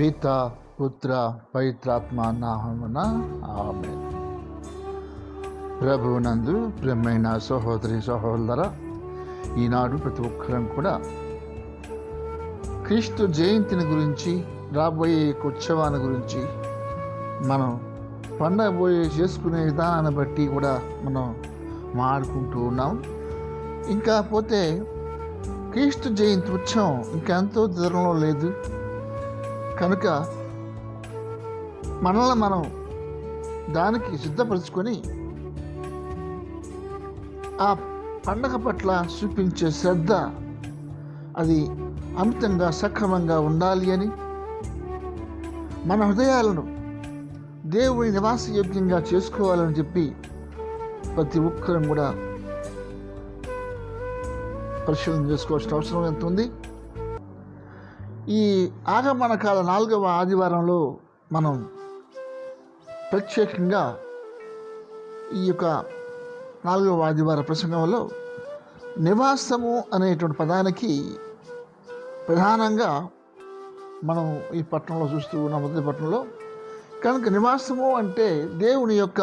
పిత పుత్ర పవిత్రాత్మ నామమున ఆమె ప్రభువునందు ప్రేమైన సహోదరి సహోదర ఈనాడు ప్రతి ఒక్కరం కూడా క్రీస్తు జయంతిని గురించి రాబోయే ఉత్సవాన్ని గురించి మనం పండగ పోయి చేసుకునే విధానాన్ని బట్టి కూడా మనం మాడుకుంటూ ఉన్నాం. ఇంకా పోతే క్రీస్తు జయంతి ఉత్సవం ఇంకెంతో దూరంలో లేదు. కనుక మనల్ని మనం దానికి సిద్ధపరచుకొని ఆ పండగ పట్ల చూపించే శ్రద్ధ అది అమితంగా సక్రమంగా ఉండాలి అని మన హృదయాలను దేవుని నివాస యోగ్యంగా చేసుకోవాలని చెప్పి ప్రతి ఒక్కరం కూడా పరిశీలన చేసుకోవాల్సిన అవసరం ఎంత ఉంది ఈ ఆగమన కాల నాలుగవ ఆదివారంలో మనం ప్రత్యేకంగా ఈ యొక్క నాలుగవ ఆదివార ప్రసంగంలో నివాసము అనేటువంటి పదానికి ప్రధానంగా మనం ఈ పట్టణంలో చూస్తూ ఉన్న మొదటి పట్టణంలో. కనుక నివాసము అంటే దేవుని యొక్క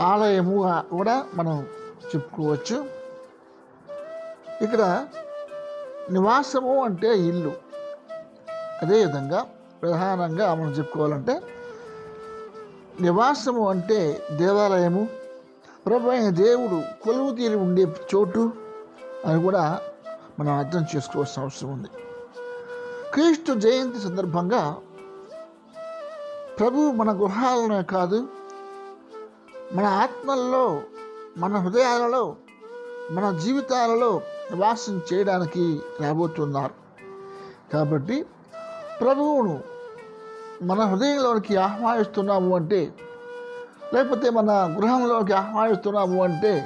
ఆలయము కూడా మనం చెప్పుకోవచ్చు. ఇక్కడ నివాసము అంటే ఇల్లు. అదేవిధంగా ప్రధానంగా మనం చెప్పుకోవాలంటే నివాసము అంటే దేవాలయము. ప్రభు అయిన దేవుడు కొలువు తీరి ఉండే చోటు అని కూడా మనం అర్థం చేసుకోవాల్సిన అవసరం ఉంది. క్రీస్తు జయంతి సందర్భంగా ప్రభు మన గృహాలనే కాదు మన ఆత్మల్లో మన హృదయాలలో మన జీవితాలలో నివాసం చేయడానికి రాబోతున్నారు. కాబట్టి ప్రభువును మన హృదయంలోనికి ఆహ్వానిస్తున్నాము అంటే లేకపోతే మన గృహంలోకి ఆహ్వానిస్తున్నాము అంటే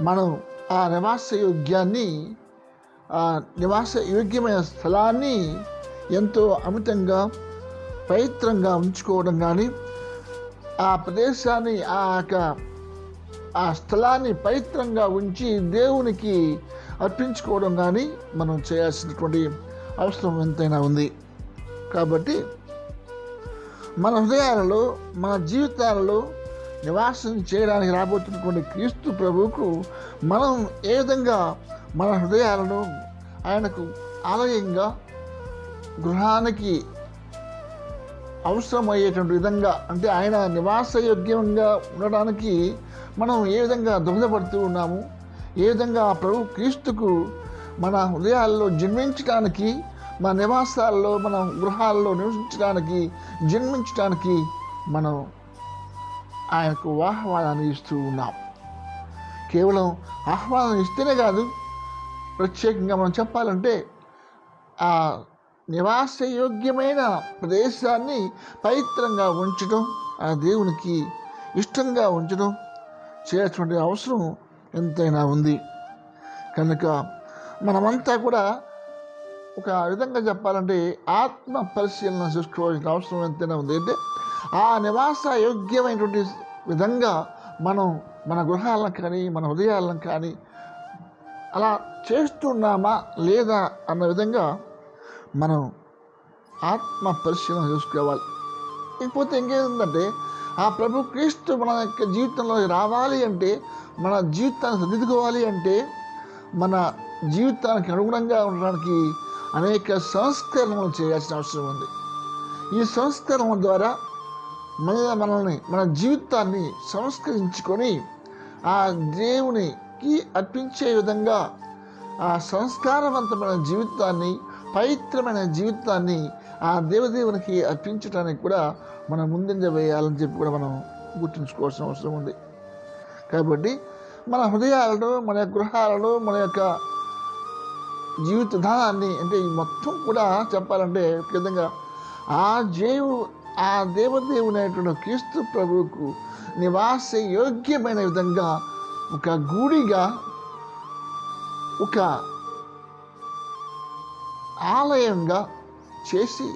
మనం ఆ నివాస యోగ్యాన్ని ఆ నివాస యోగ్యమైన స్థలాన్ని ఎంతో అమితంగా పవిత్రంగా ఉంచుకోవడం కానీ ఆ ప్రదేశాన్ని ఆ యొక్క ఆ స్థలాన్ని పవిత్రంగా ఉంచి దేవునికి అర్పించుకోవడం కానీ మనం చేయాల్సినటువంటి అవసరం ఎంతైనా ఉంది. కాబట్టి మన హృదయాలలో మన జీవితాలలో నివాసం చేయడానికి రాబోతున్నటువంటి క్రీస్తు ప్రభువుకు మనం ఏ విధంగా మన హృదయాలను ఆయనకు ఆలయంగా గృహానికి అవసరమయ్యేటువంటి విధంగా అంటే ఆయన నివాసయోగ్యంగా ఉండడానికి మనం ఏ విధంగా దుఃఖపడుతూ ఉన్నాము ఏ విధంగా ప్రభు క్రీస్తుకు మన హృదయాల్లో జన్మించడానికి మన నివాసాల్లో మన గృహాల్లో నివసించడానికి జన్మించడానికి మనం ఆయనకు ఆహ్వానాన్ని ఇస్తూ ఉన్నాం. కేవలం ఆహ్వానం ఇస్తేనే కాదు ప్రత్యేకంగా మనం చెప్పాలంటే ఆ నివాసయోగ్యమైన ప్రదేశాన్ని పవిత్రంగా ఉంచడం ఆ దేవునికి ఇష్టంగా ఉంచడం చేయాల్సినటువంటి అవసరం ఎంతైనా ఉంది. కనుక మనమంతా కూడా ఒక విధంగా చెప్పాలంటే ఆత్మ పరిశీలన చేసుకోవాల్సిన అవసరం ఎంతైనా ఉంది. అంటే ఆ నివాస యోగ్యమైనటువంటి విధంగా మనం మన గృహాలను కానీ మన హృదయాలను కానీ అలా చేస్తున్నామా లేదా అన్న విధంగా మనం ఆత్మ పరిశీలన చేసుకోవాలి. ఇకపోతే ఇంకేంటంటే ఆ ప్రభు క్రీస్తు మన యొక్క జీవితంలో రావాలి అంటే మన జీవితాన్ని సర్దిద్దుకోవాలి అంటే మన జీవితానికి అనుగుణంగా ఉండడానికి అనేక సంస్కరణలు చేయాల్సిన అవసరం ఉంది. ఈ సంస్కరణ ద్వారా మన మనల్ని మన జీవితాన్ని సంస్కరించుకొని ఆ దేవునికి అర్పించే విధంగా ఆ సంస్కారవంతమైన జీవితాన్ని పవిత్రమైన జీవితాన్ని ఆ దేవదేవునికి అర్పించడానికి కూడా మనం ముందంజ వేయాలని చెప్పి కూడా మనం గుర్తుంచుకోవాల్సిన అవసరం ఉంది. కాబట్టి మన హృదయాలను మన యొక్క గృహాలను మన యొక్క జీవిత విధానాన్ని అంటే ఈ మొత్తం కూడా చెప్పాలంటే ఒక విధంగా ఆ జీవు ఆ దేవదేవునైనటువంటి క్రీస్తు ప్రభువుకు నివాస యోగ్యమైన విధంగా ఒక గుడిగా ఒక ఆలయంగా చేసి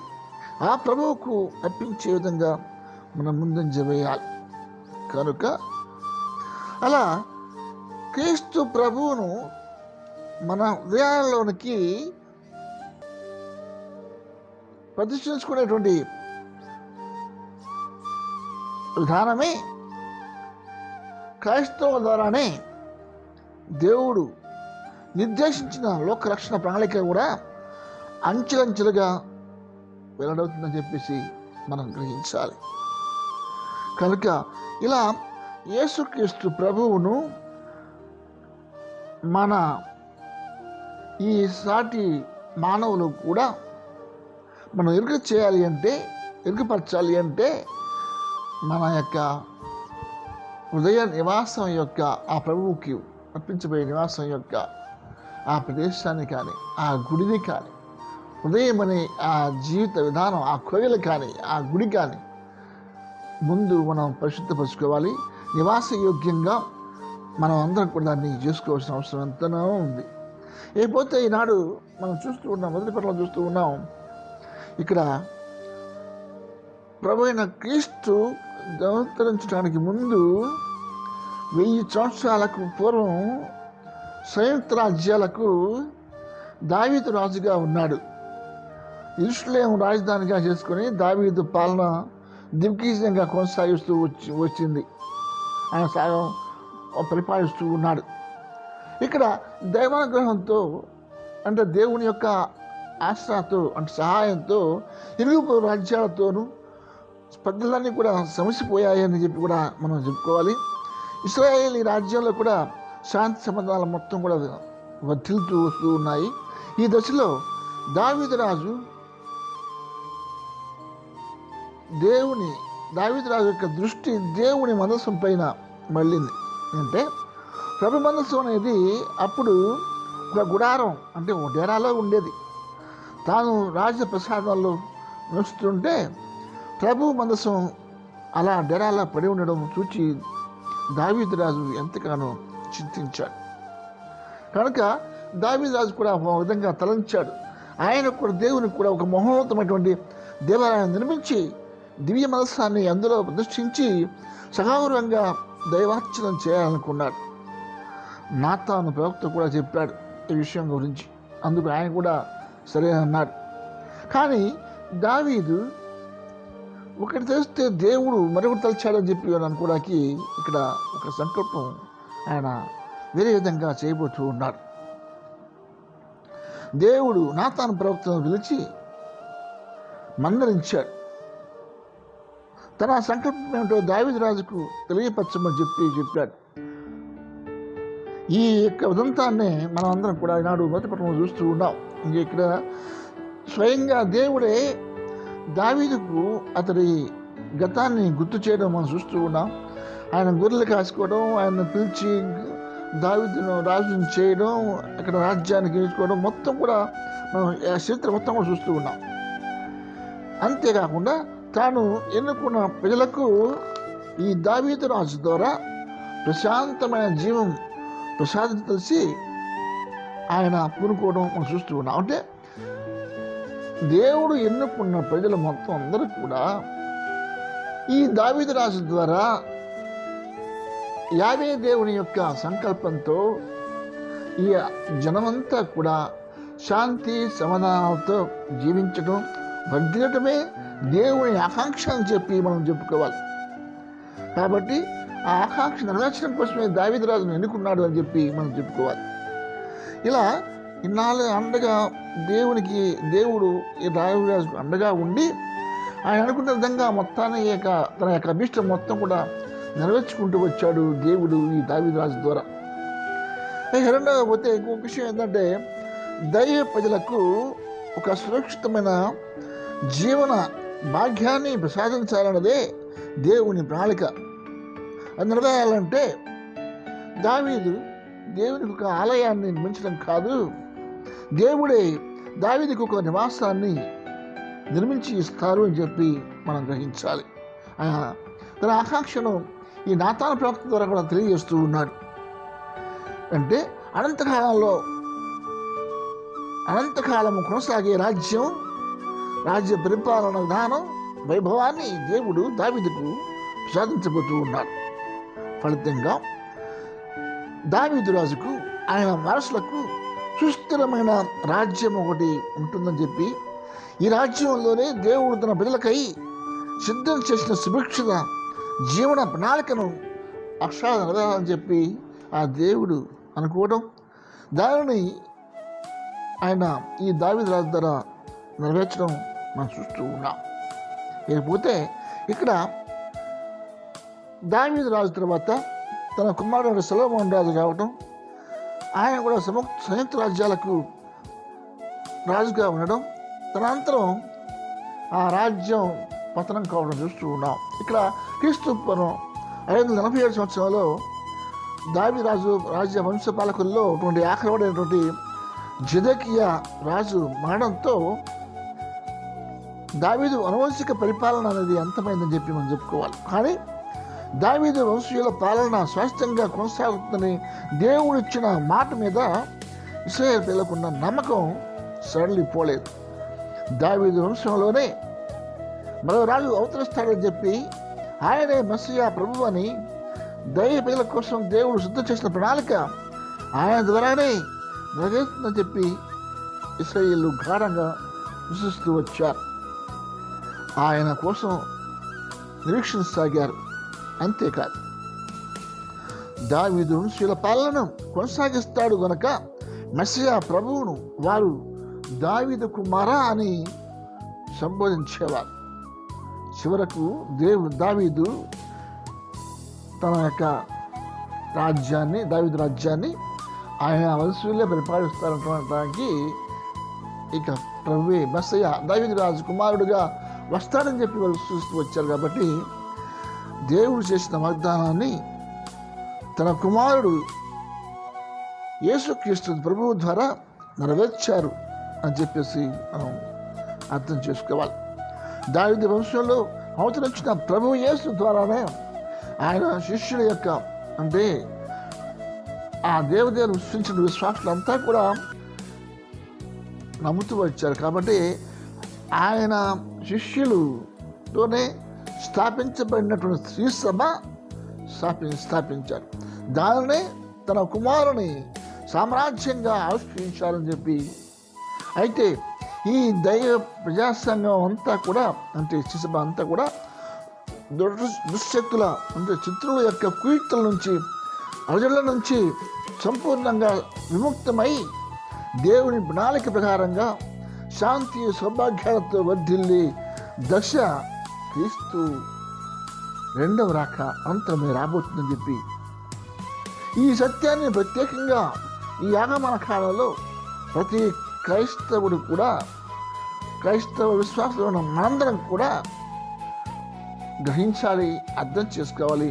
ఆ ప్రభువుకు అర్పించే విధంగా మనం ముందంజ వేయాలి కనుక అలా క్రీస్తు ప్రభువును మన హృదయాల్లోనికి ప్రతిష్ఠించుకునేటువంటి విధానమే క్రైస్తవ ద్వారానే దేవుడు నిర్దేశించిన లోక రక్షణ ప్రణాళిక కూడా అంచెలంచెలుగా వెల్లడవుతుందని చెప్పేసి మనం గ్రహించాలి. కనుక ఇలా యేసుక్రీస్తు ప్రభువును మన ఈ సాటి మానవులు కూడా మనం ఎరుక చేయాలి అంటే ఎరుకపరచాలి అంటే మన యొక్క హృదయ నివాసం యొక్క ఆ ప్రభువుకి అర్పించబోయే నివాసం యొక్క ఆ ప్రదేశాన్ని కానీ ఆ గుడిని కానీ ఉదయం అనే ఆ జీవిత విధానం ఆ కోవిల కానీ ఆ గుడి కానీ ముందు మనం పరిశుద్ధపరచుకోవాలి. నివాస యోగ్యంగా మనం అందరం కూడా దాన్ని చేసుకోవాల్సిన అవసరం ఎంతనో ఉంది. లేకపోతే ఈనాడు మనం చూస్తూ ఉన్నాం మొదటి పట్ల చూస్తూ ఉన్నాం. ఇక్కడ ప్రభు అయిన క్రీస్తు అవతరించడానికి ముందు వెయ్యి సంవత్సరాలకు పూర్వం సంయుక్త రాజ్యాలకు దావిత రాజుగా ఉన్నాడు. ఇరుషులేం రాజధానిగా చేసుకొని దావీదు పాలన దిగ్విజయంగా కొనసాగిస్తూ వచ్చి వచ్చింది. ఆయన సాగం పరిపాలిస్తూ ఉన్నాడు. ఇక్కడ దైవానుగ్రహంతో అంటే దేవుని యొక్క ఆశ్రతో అంటే సహాయంతో ఇరుగు రాజ్యాలతోనూ స్పర్ధలన్నీ కూడా సమసిపోయాయని చెప్పి కూడా మనం చెప్పుకోవాలి. ఇస్రాయేల్ ఈ రాజ్యాల్లో కూడా శాంతి సంబంధాలు మొత్తం కూడా వర్తిల్తూ వస్తూ ఉన్నాయి. ఈ దశలో దావీదు రాజు దేవుని దావిద్రాజు యొక్క దృష్టి దేవుని మనస్సు పైన మళ్ళింది. అంటే ప్రభు మనస్సు అనేది అప్పుడు ఒక గుడారం అంటే ఒక డేరాలో ఉండేది. తాను రాజప్రసాదంలో నిలుస్తుంటే ప్రభు మనస్సు అలా డెరాలా పడి ఉండడం చూచి దావీదు రాజు ఎంతగానో చింతించాడు. కనుక దావీదురాజు కూడా ఒక విధంగా తలంచాడు. ఆయన కూడా దేవునికి కూడా ఒక మహోన్నతమైనటువంటి దేవాలయాన్ని నిర్మించి దివ్య మనస్సాన్ని అందులో ప్రదర్శించి సగౌరవంగా దైవార్చనం చేయాలనుకున్నాడు. నాతాను ప్రవక్త కూడా చెప్పాడు ఈ విషయం గురించి. అందుకు ఆయన కూడా సరే అన్నాడు. కానీ దావీదు ఒకటి తెలిస్తే దేవుడు మరొకటి తలిచాడని చెప్పి అనుకోవడానికి ఇక్కడ ఒక సంకల్పం ఆయన వేరే విధంగా చేయబోతూ ఉన్నాడు. దేవుడు నాతాను ప్రవక్తను పిలిచి మందరించాడు తన సంకల్పం ఏమిటో దావిద రాజుకు తెలియపరచమని చెప్పి చెప్పాడు. ఈ యొక్క ఉదంతాన్ని మనం అందరం కూడా ఈనాడు మొదటి చూస్తూ ఉన్నాం. ఇంక ఇక్కడ స్వయంగా దేవుడే దావీదుకు అతడి గతాన్ని గుర్తు చేయడం మనం చూస్తూ ఉన్నాం. ఆయన గొర్రెలు కాసుకోవడం ఆయన పిలిచి దావీదును రాజుని చేయడం అక్కడ రాజ్యాన్ని గెలుచుకోవడం మొత్తం కూడా మనం ఆ చరిత్ర మొత్తం కూడా చూస్తూ ఉన్నాం. అంతేకాకుండా తాను ఎన్నుకున్న ప్రజలకు ఈ దావీదు రాజు ద్వారా ప్రశాంతమైన జీవం ప్రసాదించి ఆయన పూనుకోవడం మనం చూస్తూ ఉన్నాం. అంటే దేవుడు ఎన్నుకున్న ప్రజలు మొత్తం అందరూ కూడా ఈ దావీదు రాజు ద్వారా యావే దేవుని యొక్క సంకల్పంతో ఈ జనమంతా కూడా శాంతి సమాధానాలతో జీవించడం వర్ధిల్లటమే దేవుని ఆకాంక్ష అని చెప్పి మనం చెప్పుకోవాలి. కాబట్టి ఆ ఆకాంక్ష నెరవేర్చడం కోసమే దావిదరాజును ఎన్నుకున్నాడు అని చెప్పి మనం చెప్పుకోవాలి. ఇలా ఇన్నాళ్ళు అండగా దేవునికి దేవుడు ఈ దావిరాజుకు అండగా ఉండి ఆయన అనుకున్న విధంగా మొత్తాన్ని యొక్క తన యొక్క అభిష్టం మొత్తం కూడా నెరవేర్చుకుంటూ వచ్చాడు దేవుడు ఈ దావిరాజు ద్వారా. రెండవ పోతే ఇంకొక విషయం ఏంటంటే దైవ ప్రజలకు ఒక సురక్షితమైన జీవన భాగ్యాన్ని ప్రసాదించాలన్నదే దేవుని ప్రణాళిక. అది దావీదు దేవునికి ఒక ఆలయాన్ని నిర్మించడం కాదు. దేవుడే దావీదికి ఒక నివాసాన్ని నిర్మించి ఇస్తారు అని చెప్పి మనం గ్రహించాలి. ఆయన తన ఆకాంక్షను ఈ నాతాన ప్రవక్త ద్వారా కూడా తెలియజేస్తూ ఉన్నాడు. అంటే అనంతకాలంలో అనంతకాలము కొనసాగే రాజ్యం రాజ్య పరిపాలన విధానం వైభవాన్ని దేవుడు దావిదుకు ప్రసాదించబోతూ ఉన్నాడు. ఫలితంగా దావిదు రాజుకు ఆయన వారసులకు సుస్థిరమైన రాజ్యం ఒకటి ఉంటుందని చెప్పి ఈ రాజ్యంలోనే దేవుడు తన ప్రజలకై సిద్ధం చేసిన సుభిక్షిత జీవన ప్రణాళికను అక్షరాలు నెరవేరాలని చెప్పి ఆ దేవుడు అనుకోవడం దానిని ఆయన ఈ దావిద రాజు ద్వారా నెరవేర్చడం మనం చూస్తూ ఉన్నాం. లేకపోతే ఇక్కడ దావీదు రాజు తర్వాత తన కుమారుడు సొలొమోన్ రాజు కావటం ఆయన కూడా సము సంయుక్త రాజ్యాలకు రాజుగా ఉండడం తనంతరం ఆ రాజ్యం పతనం కావడం చూస్తూ ఉన్నాం. ఇక్కడ క్రీస్తు పూర్వం ఐదు వందల నలభై ఏడు సంవత్సరంలో దావి రాజు రాజ్య వంశపాలకుల్లో అటువంటి ఆఖరవడైనటువంటి జదకియా రాజు మరణంతో దావీదు అనువంశిక పరిపాలన అనేది అంతమైందని చెప్పి మనం చెప్పుకోవాలి. కానీ దావీదు వంశీయుల పాలన స్వాస్థ్యంగా కొనసాగుతుందని దేవుడు ఇచ్చిన మాట మీద ఇస్రాయేల్ పిల్లకున్న నమ్మకం సడలిపోలేదు దావీదు వంశంలోనే మరో రాజు అవతరిస్తాడని చెప్పి ఆయనే మసియా ప్రభు అని దైవ పిల్లల కోసం దేవుడు సిద్ధం చేసిన ప్రణాళిక ఆయన ద్వారానే నెరవేరుతుందని చెప్పి ఇస్రాయిల్ గాఢంగా విశ్వసిస్తూ వచ్చారు. ఆయన కోసం నిరీక్షించసాగారు అంతేకాదు దావీదు శిల పాలన కొనసాగిస్తాడు గనక మెస్సియా ప్రభువును వారు దావీదు కుమారా అని సంబోధించేవారు. చివరకు దేవు దావీదు తన యొక్క రాజ్యాన్ని దావీదు రాజ్యాన్ని ఆయన వంశీయులే పరిపాలిస్తారనడానికి ఇక ప్రభువే మెస్సయ్య దావీదు రాజు కుమారుడుగా వస్తాడని చెప్పి వాళ్ళు చూస్తూ వచ్చారు కాబట్టి దేవుడు చేసిన వాగ్దానాన్ని తన కుమారుడు యేసుక్రీస్తు ప్రభువు ద్వారా నెరవేర్చారు అని చెప్పేసి మనం అర్థం చేసుకోవాలి. దావిది వంశంలో అవతరించిన ప్రభు యేసు ద్వారానే ఆయన శిష్యుల యొక్క అంటే ఆ దేవదేవుని సృష్టించిన విశ్వాసులంతా కూడా నమ్ముతూ వచ్చారు కాబట్టి ఆయన శిష్యులుతోనే స్థాపించబడినటువంటి శ్రీ సభ స్థాపి స్థాపించారు. దానినే తన కుమారుని సామ్రాజ్యంగా ఆవిష్కరించాలని చెప్పి. అయితే ఈ దైవ ప్రజాసంఘం అంతా కూడా అంటే శిశుభ అంతా కూడా దుర్ దుశ్శక్తుల అంటే చిత్రుల యొక్క కుయుక్తుల నుంచి అర్జుల నుంచి సంపూర్ణంగా విముక్తమై దేవుని ప్రణాళిక ప్రకారంగా శాంతి సౌభాగ్యాలతో వర్ధిల్లి దశ క్రీస్తు రెండవ రాక అంతమే రాబోతుందని చెప్పి ఈ సత్యాన్ని ప్రత్యేకంగా ఈ ఆగమన కాలంలో ప్రతి క్రైస్తవుడు కూడా క్రైస్తవ విశ్వాసంలో ఉన్న మనందరం కూడా గ్రహించాలి అర్థం చేసుకోవాలి.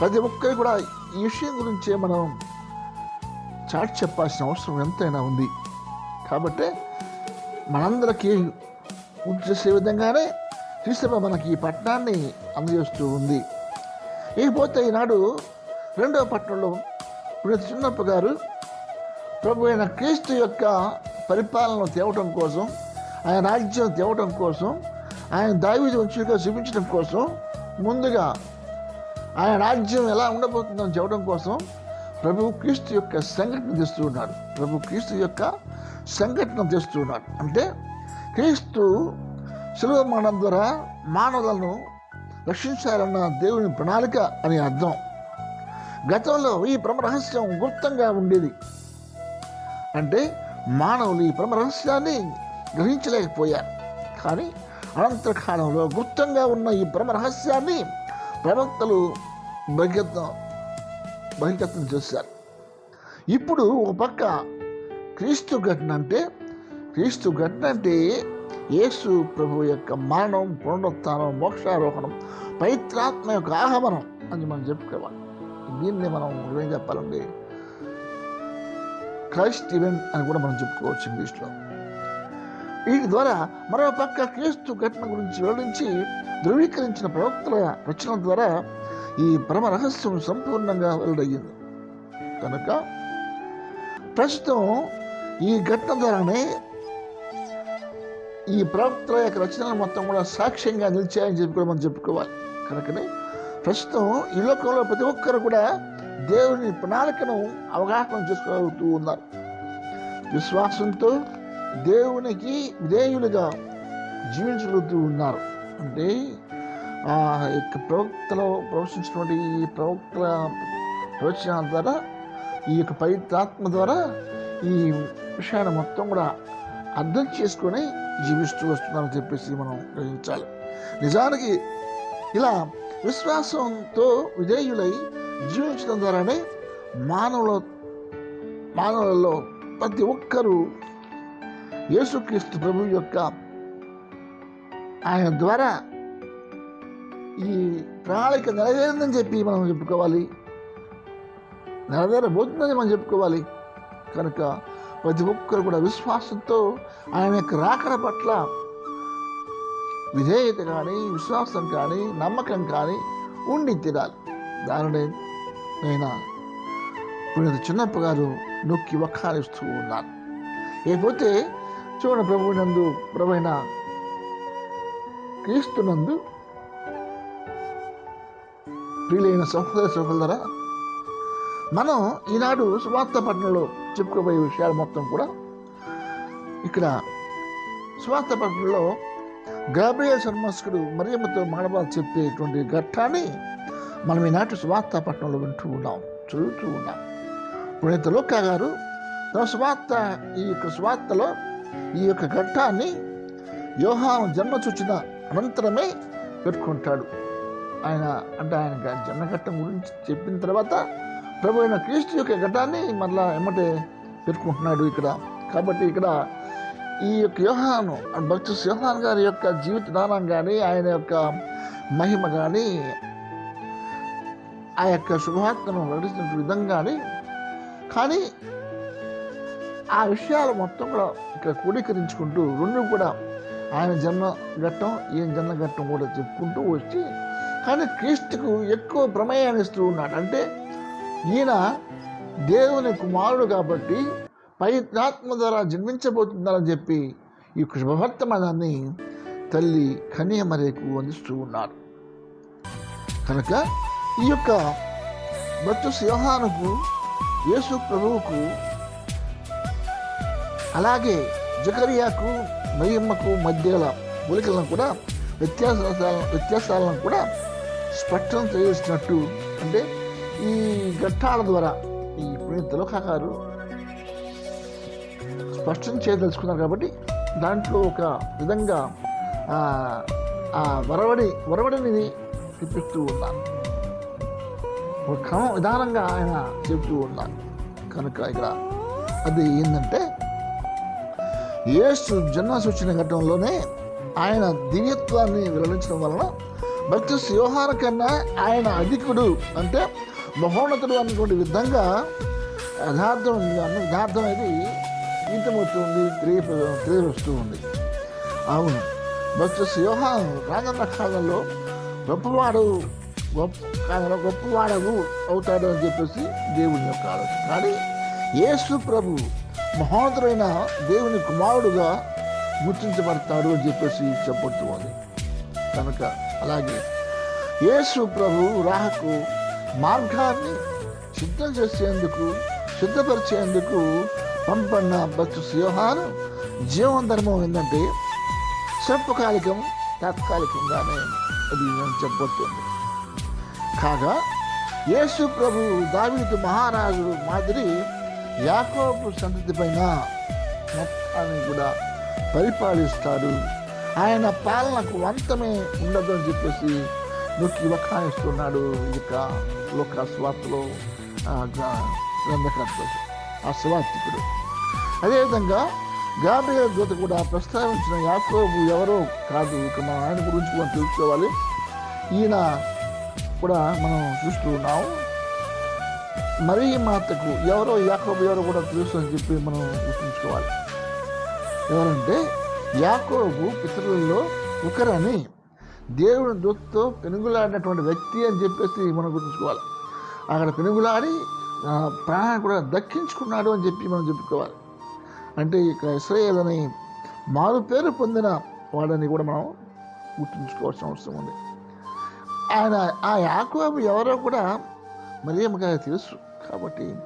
ప్రతి ఒక్కరు కూడా ఈ విషయం గురించే మనం చాటి చెప్పాల్సిన అవసరం ఎంతైనా ఉంది కాబట్టి మనందరికీ పూర్తి చేసే విధంగానే క్రీస్తవ మనకి ఈ పట్టణాన్ని అందజేస్తూ ఉంది. ఇకపోతే ఈనాడు రెండవ పట్టణంలో ఇప్పుడు చిన్నప్ప గారు ప్రభు అయిన క్రీస్తు యొక్క పరిపాలన తేవటం కోసం ఆయన రాజ్యం తేవటం కోసం ఆయన దావిది వంశులుగా చూపించడం కోసం ముందుగా ఆయన రాజ్యం ఎలా ఉండబోతుందని చెప్పడం కోసం ప్రభు క్రీస్తు యొక్క సంఘటన తెస్తూ ఉన్నాడు. ప్రభు క్రీస్తు యొక్క సంఘటన చేస్తున్నాడు. అంటే క్రీస్తు సులువ మరణం ద్వారా మానవులను రక్షించాలన్న దేవుని ప్రణాళిక అని అర్థం. గతంలో ఈ ప్రమ రహస్యం గుప్తంగా ఉండేది. అంటే మానవులు ఈ ప్రమ రహస్యాన్ని గ్రహించలేకపోయారు. కానీ అనంతర కాలంలో గుప్తంగా ఉన్న ఈ బ్రహ్మ రహస్యాన్ని ప్రవక్తలు బహిర్గతం బహిర్గతం చేశారు. ఇప్పుడు ఒక పక్క క్రీస్తు ఘటన అంటే క్రీస్తు ఘటన అంటే యేసు ప్రభు యొక్క మరణం పునరుత్నం మోక్షారోహణం పవిత్రాత్మ యొక్క ఆహమనం అని మనం చెప్పుకోవాలి. దీన్ని మనం ఏం చెప్పాలండి క్రైస్ట్ ఈవెంట్ అని కూడా మనం చెప్పుకోవచ్చు ఇంగ్లీష్లో. వీటి ద్వారా మరో పక్క క్రీస్తు ఘటన గురించి వివరించి ధృవీకరించిన ప్రవక్తల రచన ద్వారా ఈ పరమ రహస్యం సంపూర్ణంగా వెల్లడయ్యింది. కనుక ప్రస్తుతం ఈ ఘటన ద్వారానే ఈ ప్రవక్తల యొక్క రచనలు మొత్తం కూడా సాక్ష్యంగా నిలిచాయని చెప్పి కూడా మనం చెప్పుకోవాలి. కనుకనే ప్రస్తుతం ఈ లోకంలో ప్రతి ఒక్కరు కూడా దేవుని ప్రణాళికను అవగాహన చేసుకోగలుగుతూ ఉన్నారు. విశ్వాసంతో దేవునికి విధేయులుగా జీవించగలుగుతూ ఉన్నారు. అంటే ఆ యొక్క ప్రవక్తలో ప్రవచించినటువంటి ఈ ప్రవక్తల ప్రవచనాల ద్వారా ఈ యొక్క పవిత్రాత్మ ద్వారా ఈ విషయాన్ని మొత్తం కూడా అర్థం చేసుకొని జీవిస్తూ వస్తుందని చెప్పేసి మనం గ్రహించాలి. నిజానికి ఇలా విశ్వాసంతో విధేయులై జీవించడం ద్వారానే మానవుల మానవులలో ప్రతి ఒక్కరూ యేసుక్రీస్తు ప్రభు యొక్క ఆయన ద్వారా ఈ ప్రణాళిక నెరవేరిందని చెప్పి మనం చెప్పుకోవాలి. నెరవేరబోతుందని మనం చెప్పుకోవాలి. కనుక ప్రతి ఒక్కరు కూడా విశ్వాసంతో ఆయన యొక్క రాకడ పట్ల విధేయత కానీ విశ్వాసం కానీ నమ్మకం కానీ ఉండి తీరాలి. దానిని నేను పుణ్యత చిన్నప్ప గారు నొక్కి వక్కారిస్తూ ఉన్నారు. లేకపోతే చూడ ప్రభునందు ప్రభైన క్రీస్తునందు ప్రియులైన సహోదర సహోదర మనం ఈనాడు సువార్త పట్టణంలో చెప్పుకోబోయే విషయాలు మొత్తం కూడా ఇక్కడ సువార్త పట్టణంలో గాబ్రియల్ శర్మస్కుడు మరియమ్మతో మానవాలు చెప్పేటువంటి ఘట్టాన్ని మనం ఈనాటి సువార్త పట్టణంలో వింటూ ఉన్నాం చదువుతూ ఉన్నాం. పుణ్యత లోకా గారు తన సువార్త ఈ యొక్క సువార్తలో ఈ యొక్క ఘట్టాన్ని యోహాను జన్మ చూచిన అనంతరమే పెట్టుకుంటాడు. ఆయన అంటే ఆయన జన్మఘట్టం జన్మ ఘట్టం గురించి చెప్పిన తర్వాత ప్రభు అయిన క్రీస్తు యొక్క ఘట్టాన్ని మళ్ళా ఎమ్మటే పెట్టుకుంటున్నాడు ఇక్కడ. కాబట్టి ఇక్కడ ఈ యొక్క యోహాను భక్తు యోహాన్ గారి యొక్క జీవిత దానం కానీ ఆయన యొక్క మహిమ కానీ ఆ యొక్క శుభవార్తను నడిచిన విధం కానీ కానీ ఆ విషయాలు మొత్తం కూడా ఇక్కడ క్రోడీకరించుకుంటూ రెండు కూడా ఆయన జన్మ ఘట్టం ఈయన జన్మ ఘట్టం కూడా చెప్పుకుంటూ వచ్చి కానీ క్రీస్తుకు ఎక్కువ ప్రమేయాన్ని ఇస్తూ ఉన్నాడు. అంటే ఈయన దేవుని కుమారుడు కాబట్టి పవిత్రాత్మ ద్వారా జన్మించబోతున్నారని చెప్పి ఈ శుభవర్తమానాన్ని తల్లి కన్యమరేకు అందిస్తూ ఉన్నారు. కనుక ఈ యొక్క భక్తు సింహానుకు యేసు ప్రభువుకు అలాగే జకరియాకు మరియమ్మకు మధ్యల పోలికలను కూడా వ్యత్యాసాలను వ్యత్యాసాలను కూడా స్పష్టం చేసినట్టు అంటే ఈ ఘట్టాల ద్వారా ఈ పునీత గారు స్పష్టం చేయదలుచుకున్నారు కాబట్టి దాంట్లో ఒక విధంగా ఆ, వరవడి వరవడిని చూపిస్తూ ఉన్నారు ఒక క్రమం విధానంగా ఆయన చెబుతూ ఉన్నారు కనుక ఇక్కడ అది ఏంటంటే యేసు జన్మ సూచన ఘట్టంలోనే ఆయన దివ్యత్వాన్ని వెల్లడించడం వలన భక్తి యోహాన కన్నా ఆయన అధికుడు అంటే మహోన్నతుడు అన్నటువంటి విధంగా యథార్థం అన్న యథార్థం అనేది ఇంతమవుతుంది తెలియ తెలియవస్తూ ఉంది. అవును. భక్తి యోహాను రాజన్న కాలంలో గొప్పవాడు గొప్ప కాలంలో గొప్పవాడవు అవుతాడు అని చెప్పేసి దేవుని యొక్క ఆలోచన. కానీ యేసు ప్రభు మహోన్నతుడైన దేవుని కుమారుడుగా గుర్తించబడతాడు అని చెప్పేసి చెప్పబడుతుంది. కనుక అలాగే యేసు ప్రభు రాహకు మార్గాన్ని సిద్ధం చేసేందుకు సిద్ధపరిచేందుకు పంపన్న భక్తు సింహాను జీవన ధర్మం ఏంటంటే స్వల్పకాలికం తాత్కాలికంగానే అది చెప్పబడుతుంది. కాగా యేసు ప్రభు దావీదు మహారాజు మాదిరి యాకోబు సంతతి పైన మొత్తాన్ని కూడా పరిపాలిస్తాడు. ఆయన పాలనకు అంతమే ఉండదు అని చెప్పేసి నొక్కి వకాయిస్తున్నాడు ఇక లోక స్వార్థలో ఆ గ్రంథకర్త ఆ స్వార్థికుడు అదేవిధంగా గాబ్రియల్ దూత కూడా ప్రస్తావించిన యాకోబు ఎవరో కాదు ఇక మనం ఆయన గురించి మనం తెలుసుకోవాలి. ఈయన కూడా మనం చూస్తూ ఉన్నాం. మరీ మాతకు ఎవరో యాకోబు ఎవరో కూడా తెలుసు అని చెప్పి మనం గుర్తుంచుకోవాలి. ఎవరంటే యాకోబు పితరులలో ఒకరని దేవుని దూతతో పెనుగులాడినటువంటి వ్యక్తి అని చెప్పేసి మనం గుర్తుంచుకోవాలి. అక్కడ పెనుగులాడి ఆ, ప్రాణాన్ని కూడా దక్కించుకున్నాడు అని చెప్పి మనం చెప్పుకోవాలి. అంటే ఇక ఇస్రాయేల్ అని మారు పేరు పొందిన వాడని కూడా మనం గుర్తుంచుకోవాల్సిన అవసరం ఉంది. ఆయన ఆ యాకోబు ఎవరో కూడా మరియమ్మ గారికి తెలుసు. కాబట్టి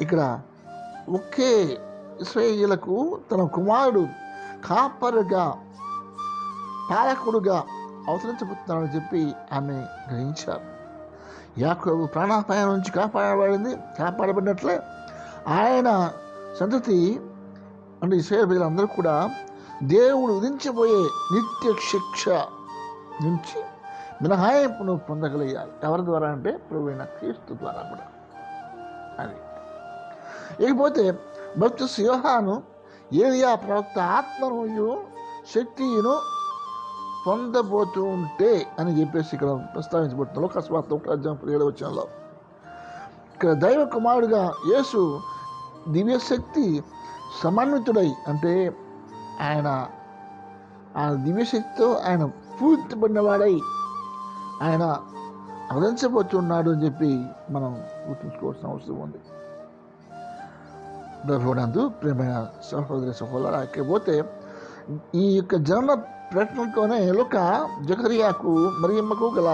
ఇక్కడ ఒకే ఇస్రాయేలకు తన కుమారుడు కాపరుగా పాలకుడుగా అవతరించబోతున్నాడని చెప్పి ఆమె గ్రహించారు. యాకోబు ప్రాణాపాయం నుంచి కాపాడబడింది కాపాడబడినట్లే ఆయన సంతతి అంటే ఇస్రాయేల్ ప్రజలందరూ కూడా దేవుడు విధించబోయే నిత్య శిక్ష నుంచి మినహాయింపును పొందగలిగారు. ఎవరి ద్వారా అంటే ప్రభువైన క్రీస్తు ద్వారా కూడా. అది. ఇకపోతే భక్తు సింహాను ఏలియా ప్రవక్త ఆత్మను శక్తిను పొందబోతూ ఉంటే అని చెప్పేసి ఇక్కడ ప్రస్తావించబడుతుంది. లోకస్వార్త ఒకటి అధ్యాయం పదిహేడు వచ్చినలో ఇక్కడ దైవ కుమారుడుగా యేసు దివ్యశక్తి సమన్వితుడై అంటే ఆయన ఆ దివ్యశక్తితో ఆయన పూర్తిపడినవాడై ఆయన అవధించబోతున్నాడు అని చెప్పి మనం గుర్తుంచుకోవాల్సిన అవసరం ఉంది. ప్రభునందు ప్రేమైన సహోదరి సహోదర పోతే ఈ యొక్క జన్మ ప్రయత్నంతోనే లుక జకరియాకు మరియమ్మకు గల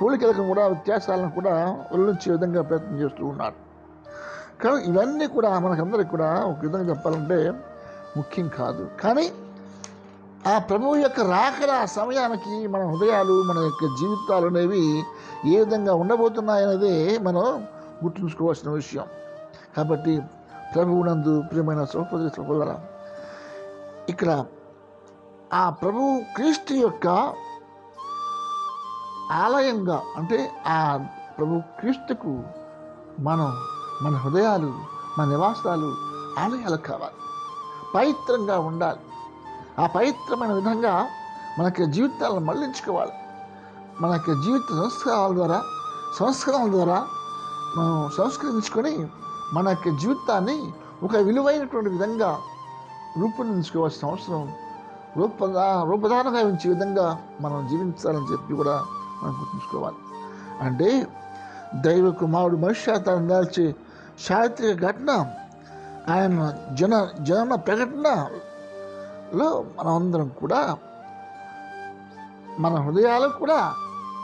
పోలికలకు కూడా వ్యత్యాసాలను కూడా ఉల్లించే విధంగా ప్రయత్నం చేస్తూ ఉన్నాడు కానీ ఇవన్నీ కూడా మనకందరికి కూడా ఒక విధంగా చెప్పాలంటే ముఖ్యం కాదు. కానీ ఆ ప్రభువు యొక్క రాకడ సమయానికి మన హృదయాలు మన యొక్క జీవితాలు అనేవి ఏ విధంగా ఉండబోతున్నాయనేదే మనం గుర్తుంచుకోవాల్సిన విషయం. కాబట్టి ప్రభువునందు ప్రియమైన సహోదరి సహోదర ఇక్కడ ఆ ప్రభువు క్రీస్తు యొక్క ఆలయంగా అంటే ఆ ప్రభు క్రీస్తుకు మనం మన హృదయాలు మన నివాసాలు ఆలయాలు కావాలి. పవిత్రంగా ఉండాలి. ఆ పవిత్రమైన విధంగా మనకి జీవితాలను మళ్ళించుకోవాలి మనకి జీవిత సంస్కారాల ద్వారా సంస్కారాల ద్వారా మనం సంస్కరించుకొని మన యొక్క జీవితాన్ని ఒక విలువైనటువంటి విధంగా రూపొందించుకోవాల్సిన అవసరం రూపదా రూపదానంగా ఉంచే విధంగా మనం జీవించాలని చెప్పి కూడా మనం గుర్తుంచుకోవాలి. అంటే దైవ కుమారుడు మనుష్యాతాన్ని దాల్చే చారిత్రక ఘటన ఆయన జన జన ప్రకటనలో మనమందరం కూడా మన హృదయాలు కూడా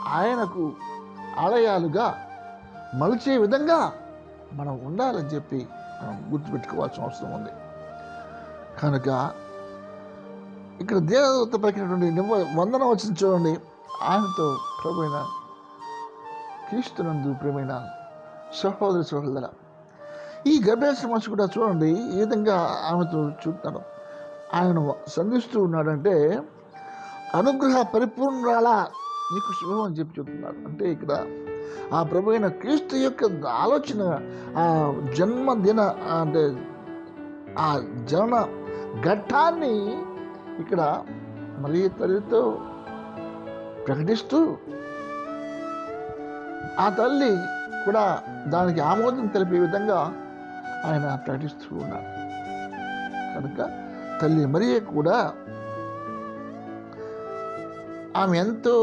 ఆయనకు ఆలయాలుగా మలిచే విధంగా మనం ఉండాలని చెప్పి మనం గుర్తుపెట్టుకోవాల్సిన అవసరం ఉంది. కనుక ఇక్కడ దేవదూత పలికినటువంటి నిమ్మ వందనం వచ్చిన చూడండి. ఆయనతో ప్రభుైన క్రీస్తునందు ప్రేమైన సహోదరి సహోదర ఈ గర్భేశ మనిషి కూడా చూడండి ఈ విధంగా ఆమెతో చూస్తున్నాడు ఆయన సంధిస్తూ ఉన్నాడంటే అనుగ్రహ పరిపూర్ణాల నీకు శుభం అని చెప్పి చెప్తున్నాడు. అంటే ఇక్కడ ఆ ప్రభు అయిన క్రీస్తు యొక్క ఆలోచన ఆ జన్మదిన అంటే ఆ జన ఘట్టాన్ని ఇక్కడ మరీ తల్లితో ప్రకటిస్తూ ఆ తల్లి కూడా దానికి ఆమోదం తెలిపే విధంగా ఆయన ప్రకటిస్తూ ఉన్నారు. కనుక తల్లి మరియ కూడా ఆమె ఎంతో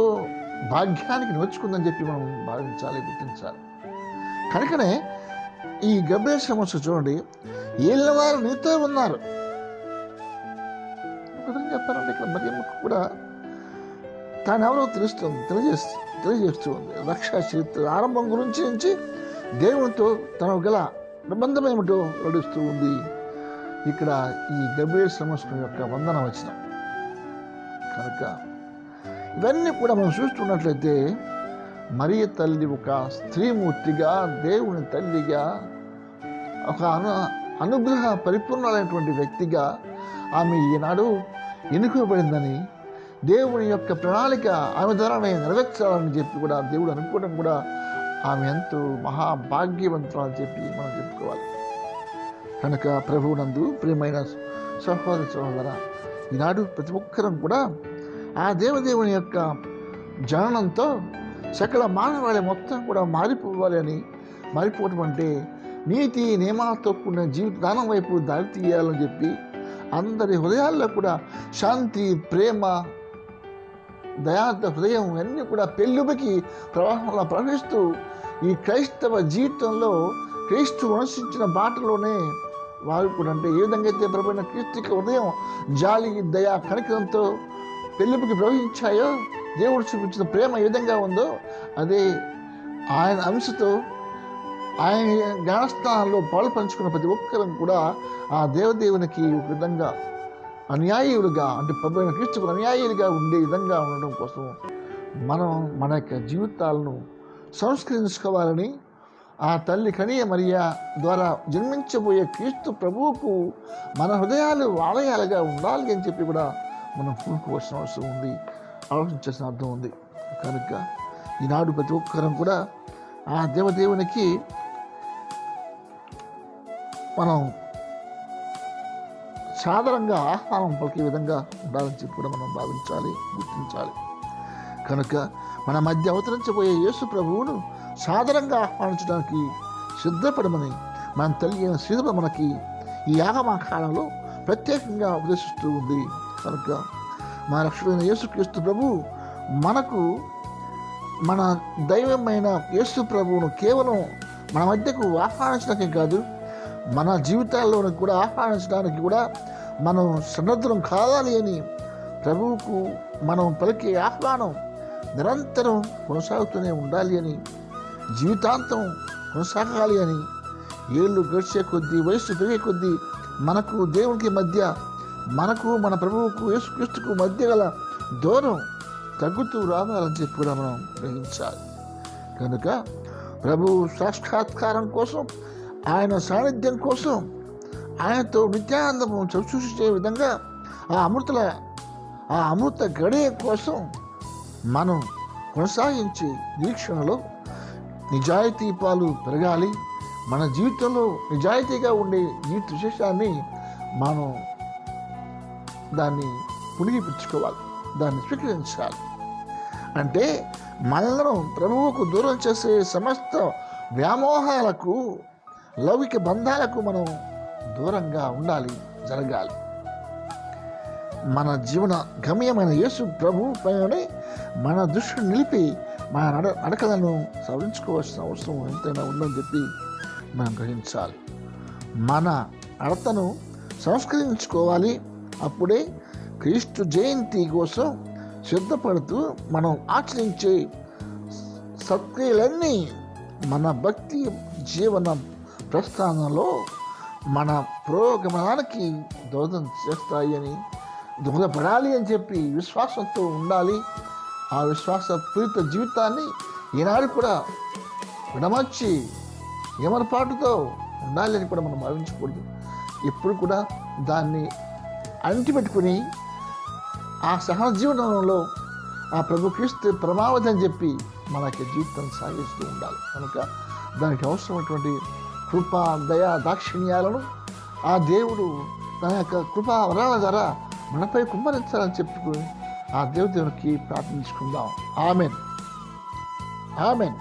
భాగ్యానికి నోచుకుందని చెప్పి మనం భావించాలి గుర్తించాలి. కనుకనే ఈ గర్భేశ సమస్య చూడండి ఏళ్ళవారు నీతో ఉన్నారు. ఒక ఇక్కడ. మరియమ్మకు కూడా తాను ఎవరో తెలుస్తుంది తెలియజేస్తుంది తెలియజేస్తూ ఉంది. రక్ష చరిత్ర ఆరంభం గురించి నుంచి దేవునితో తన గల నిబంధన ఏమిటో నడుస్తూ ఉంది. ఇక్కడ ఈ గంభీర సంవత్సరం యొక్క వందన వచ్చిన కనుక ఇవన్నీ కూడా మనం చూస్తున్నట్లయితే మరియ తల్లి ఒక స్త్రీమూర్తిగా దేవుని తల్లిగా ఒక అను అనుగ్రహ పరిపూర్ణమైనటువంటి వ్యక్తిగా ఆమె ఈనాడు ఎన్నుకోబడిందని దేవుని యొక్క ప్రణాళిక ఆమె ద్వారానే నెరవేర్చాలని చెప్పి కూడా దేవుడు అనుకోవడం కూడా ఆమె ఎంతో మహాభాగ్యవంతురాలని చెప్పి మనం చెప్పుకోవాలి. కనుక ప్రభువునందు ప్రియమైన సహోదర సహోదర ఈనాడు ప్రతి ఒక్కరం కూడా ఆ దేవదేవుని యొక్క జననంతో సకల మానవాళి మొత్తం కూడా మారిపోవాలి అని మారిపోవటం అంటే నీతి నియమాలతో కూడిన జీవిత దానం వైపు దారి తీయాలని చెప్పి అందరి హృదయాల్లో కూడా శాంతి ప్రేమ దయార్థ హృదయం ఇవన్నీ కూడా పెళ్ళుబకి ప్రవాహంలో ప్రవహిస్తూ ఈ క్రైస్తవ జీవితంలో క్రీస్తు అనుసరించిన బాటలోనే వారు కూడా అంటే ఏ విధంగా అయితే ప్రభుత్వ క్రీస్తుకి ఉదయం జాలి దయ కనికరంతో పెళ్ళిపుకి ప్రవహించాయో దేవుడు చూపించిన ప్రేమ ఏ విధంగా ఉందో అదే ఆయన అంశతో ఆయన జ్ఞానస్థానంలో పాలు పంచుకున్న ప్రతి ఒక్కరం కూడా ఆ దేవదేవునికి ఒక విధంగా అన్యాయులుగా అంటే ప్రభుత్వ క్రీస్తుకు అన్యాయులుగా ఉండే విధంగా ఉండడం కోసం మనం మన యొక్క జీవితాలను సంస్కరించుకోవాలని ఆ తల్లి కనియ మరియా ద్వారా జన్మించబోయే క్రీస్తు ప్రభువుకు మన హృదయాలు ఆలయాలుగా ఉండాలి అని చెప్పి కూడా మనం పూనుకోవాల్సిన అవసరం ఉంది. ఆలోచించాల్సిన అర్థం ఉంది. కనుక ఈనాడు ప్రతి ఒక్కరం కూడా ఆ దేవదేవునికి మనం సాధారణంగా ఆహ్వానం పలికే విధంగా ఉండాలని చెప్పి కూడా మనం భావించాలి గుర్తించాలి. కనుక మన మధ్య అవతరించబోయే యేసు ప్రభువును సాధారణంగా ఆహ్వానించడానికి సిద్ధపడమని మన తల్లి అయిన మనకి ఈ ఆగమ కాలంలో ప్రత్యేకంగా ఉపదేశిస్తూ ఉంది. కనుక మా రక్షకుడైన యేసుక్రీస్తు ప్రభు మనకు మన దైవమైన యేసు ప్రభువును కేవలం మన మధ్యకు ఆహ్వానించడానికి కాదు మన జీవితాల్లోనికి కూడా ఆహ్వానించడానికి కూడా మనం సన్నద్ధం కావాలి అని ప్రభువుకు మనం పలికే ఆహ్వానం నిరంతరం కొనసాగుతూనే ఉండాలి అని జీవితాంతం కొనసాగాలి అని ఏళ్ళు గడిచే కొద్దీ వయస్సు పెరిగే కొద్దీ మనకు దేవునికి మధ్య మనకు మన ప్రభువుకు యేసుక్రీస్తుకు మధ్య గల దూరం తగ్గుతూ రావాలని చెప్పి కూడా మనం గ్రహించాలి. కనుక ప్రభు సాక్షాత్కారం కోసం ఆయన సాన్నిధ్యం కోసం ఆయనతో నిత్యానందము చూసే విధంగా ఆ అమృతల ఆ అమృత గడియ కోసం మనం కొనసాగించే నిరీక్షణలో నిజాయితీ పాలు పెరగాలి. మన జీవితంలో నిజాయితీగా ఉండే జీవిత విశేషాన్ని మనం దాన్ని పుణిగిపించుకోవాలి దాన్ని స్వీకరించాలి. అంటే మనలను ప్రభువుకు దూరం చేసే సమస్త వ్యామోహాలకు లౌకిక బంధాలకు మనం దూరంగా ఉండాలి జరగాలి. మన జీవన గమ్యమైన యేసు ప్రభు పైన మన దృష్టిని నిలిపి మన నడ నడకలను సవరించుకోవాల్సిన అవసరం ఎంతైనా ఉందని చెప్పి మనం గ్రహించాలి. మన నడతను సంస్కరించుకోవాలి. అప్పుడే క్రీస్తు జయంతి కోసం సిద్ధపడుతూ మనం ఆచరించే సత్క్రియలన్నీ మన భక్తి జీవనం ప్రస్థానంలో మన పురోగమనానికి దోహదం చేస్తాయి అని దోహదపడాలి అని చెప్పి విశ్వాసంతో ఉండాలి. ఆ విశ్వాస పూరిత జీవితాన్ని ఈనాడు కూడా విడమర్చి ఏమరపాటుతో ఉండాలి అని కూడా మనం భావించకూడదు. ఎప్పుడు కూడా దాన్ని అంటిపెట్టుకుని ఆ సహన జీవనంలో ఆ ప్రభు క్రీస్తు ప్రమావతి అని చెప్పి మనకి జీవితం సాగిస్తూ ఉండాలి. కనుక దానికి అవసరమైనటువంటి కృప దయ దాక్షిణ్యాలను ఆ దేవుడు తన యొక్క కృపా వరాల ద్వారా మనపై కుమ్మరించాలని చెప్పుకుని ఆ దేవుదేవునికి ప్రార్థించుకుందాం. ఆమెన్. ఆమెన్.